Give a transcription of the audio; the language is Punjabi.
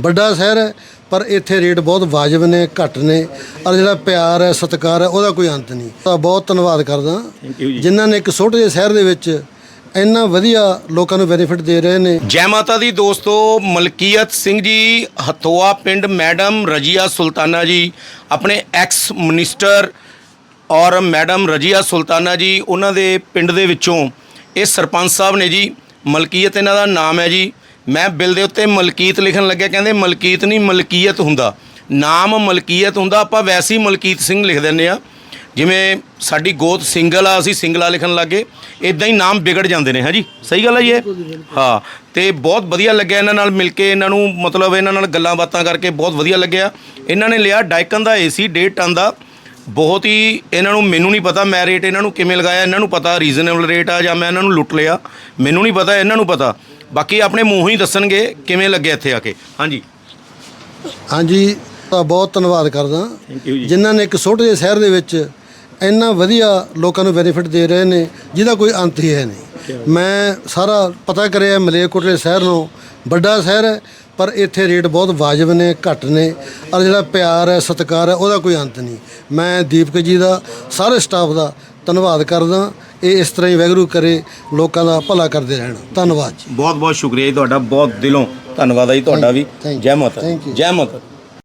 ਵੱਡਾ ਸ਼ਹਿਰ ਹੈ ਪਰ ਇੱਥੇ ਰੇਟ ਬਹੁਤ ਵਾਜਬ ਨੇ ਘੱਟ ਨੇ। ਔਰ ਜਿਹੜਾ ਪਿਆਰ ਹੈ ਸਤਿਕਾਰ ਹੈ ਉਹਦਾ ਕੋਈ ਅੰਤ ਨਹੀਂ। ਤਾਂ ਬਹੁਤ ਧੰਨਵਾਦ ਕਰਦਾ। ਜਿਨ੍ਹਾਂ ਨੇ ਇੱਕ ਛੋਟੇ ਜਿਹੇ ਸ਼ਹਿਰ ਦੇ ਵਿੱਚ ਇੰਨਾ ਵਧੀਆ ਲੋਕਾਂ ਨੂੰ ਬੈਨੀਫਿਟ ਦੇ ਰਹੇ ਨੇ। ਜੈ ਮਾਤਾ ਦੀ ਦੋਸਤੋ ਮਲਕੀਅਤ ਸਿੰਘ ਜੀ ਹਥੋਆ ਪਿੰਡ ਮੈਡਮ ਰਜੀਆ ਸੁਲਤਾਨਾ ਜੀ ਆਪਣੇ ਐਕਸ ਮਿਨਿਸਟਰ ਔਰ ਮੈਡਮ ਰਜੀਆ ਸੁਲਤਾਨਾ ਜੀ ਉਹਨਾਂ ਦੇ ਪਿੰਡ ਦੇ ਵਿੱਚੋਂ ਇਹ ਸਰਪੰਚ ਸਾਹਿਬ ਨੇ ਜੀ ਮਲਕੀਅਤ ਇਹਨਾਂ ਦਾ ਨਾਮ ਹੈ ਜੀ। ਮੈਂ ਬਿੱਲ ਦੇ ਉੱਤੇ ਮਲਕੀਤ ਲਿਖਣ ਲੱਗਿਆ ਕਹਿੰਦੇ ਮਲਕੀਤ ਨਹੀਂ ਮਲਕੀਅਤ ਹੁੰਦਾ। ਨਾਮ ਮਲਕੀਅਤ ਹੁੰਦਾ ਆਪਾਂ ਵੈਸੇ ਹੀ ਮਲਕੀਤ ਸਿੰਘ ਲਿਖ ਦਿੰਦੇ ਆ ਜਿਵੇਂ ਸਾਡੀ ਗੋਤ ਸਿੰਗਲ ਆ ਅਸੀਂ ਸਿੰਗਲਾ ਲਿਖਣ ਲੱਗੇ ਇਦਾਂ ਹੀ ਨਾਮ ਵਿਗੜ ਜਾਂਦੇ ਨੇ ਹਾਂਜੀ? ਸਹੀ ਗੱਲ ਹੈ ਜੀ ਇਹ? ਹਾਂ ਤੇ ਬਹੁਤ ਵਧੀਆ ਲੱਗਿਆ ਇਹਨਾਂ ਨਾਲ ਮਿਲ ਕੇ ਇਹਨਾਂ ਨੂੰ ਮਤਲਬ ਇਹਨਾਂ ਨਾਲ ਗੱਲਾਂ ਬਾਤਾਂ ਕਰਕੇ ਬਹੁਤ ਵਧੀਆ ਲੱਗਿਆ। ਇਹਨਾਂ ਨੇ ਲਿਆ ਡਾਈਕਨ ਦਾ ਏਸੀ 1.5 ਟਨ ਦਾ। ਬਹੁਤ ਹੀ ਇਹਨਾਂ ਨੂੰ ਮੈਨੂੰ ਨਹੀਂ ਪਤਾ ਮੈਂ ਰੇਟ ਇਹਨਾਂ ਨੂੰ ਕਿਵੇਂ ਲਗਾਇਆ ਇਹਨਾਂ ਨੂੰ ਪਤਾ ਰੀਜ਼ਨੇਬਲ ਰੇਟ ਆ ਜਾਂ ਮੈਂ ਇਹਨਾਂ ਨੂੰ ਲੁੱਟ ਲਿਆ। ਮੈਨੂੰ ਨਹੀਂ ਪਤਾ ਇਹਨਾਂ ਨੂੰ ਪਤਾ। ਬਾਕੀ ਆਪਣੇ ਮੂੰਹੋਂ ਹੀ ਦੱਸਣਗੇ ਕਿਵੇਂ ਲੱਗਿਆ ਇੱਥੇ ਆ ਕੇ। ਹਾਂਜੀ। ਹਾਂਜੀ ਤਾਂ ਬਹੁਤ ਧੰਨਵਾਦ ਕਰਦਾ। ਜੀ। ਜਿਨ੍ਹਾਂ ਨੇ ਇੱਕ ਛੋਟੇ ਜਿਹੇ ਸ਼ਹਿਰ ਦੇ ਵਿੱਚ ਇੰਨਾ ਵਧੀਆ ਲੋਕਾਂ ਨੂੰ ਬੈਨੀਫਿਟ ਦੇ ਰਹੇ ਨੇ ਜਿਹਦਾ ਕੋਈ ਅੰਤ ਹੀ ਹੈ ਨਹੀਂ। ਮੈਂ ਸਾਰਾ ਪਤਾ ਕਰਿਆ ਮਲੇਰਕੋਟਲੇ ਸ਼ਹਿਰ ਨੂੰ। ਵੱਡਾ ਸ਼ਹਿਰ ਹੈ ਪਰ ਇੱਥੇ ਰੇਟ ਬਹੁਤ ਵਾਜਬ ਨੇ ਘੱਟ ਨੇ। ਔਰ ਜਿਹੜਾ ਪਿਆਰ ਹੈ ਸਤਿਕਾਰ ਹੈ ਉਹਦਾ ਕੋਈ ਅੰਤ ਨਹੀਂ। ਮੈਂ ਦੀਪਕ ਜੀ ਦਾ ਸਾਰੇ ਸਟਾਫ ਦਾ ਧੰਨਵਾਦ ਕਰਦਾ। ਇਹ ਇਸ ਤਰ੍ਹਾਂ ਹੀ ਵੈਗਰੂ ਕਰੇ ਲੋਕਾਂ ਦਾ ਭਲਾ ਕਰਦੇ ਰਹਿਣ ਧੰਨਵਾਦ ਜੀ ਬਹੁਤ ਬਹੁਤ ਸ਼ੁਕਰੀਆ ਜੀ ਤੁਹਾਡਾ ਬਹੁਤ ਦਿਲੋਂ ਧੰਨਵਾਦ ਹੈ ਜੀ ਤੁਹਾਡਾ ਵੀ. ਜੈ ਮਾਤਾ. ਜੈ ਮਾਤਾ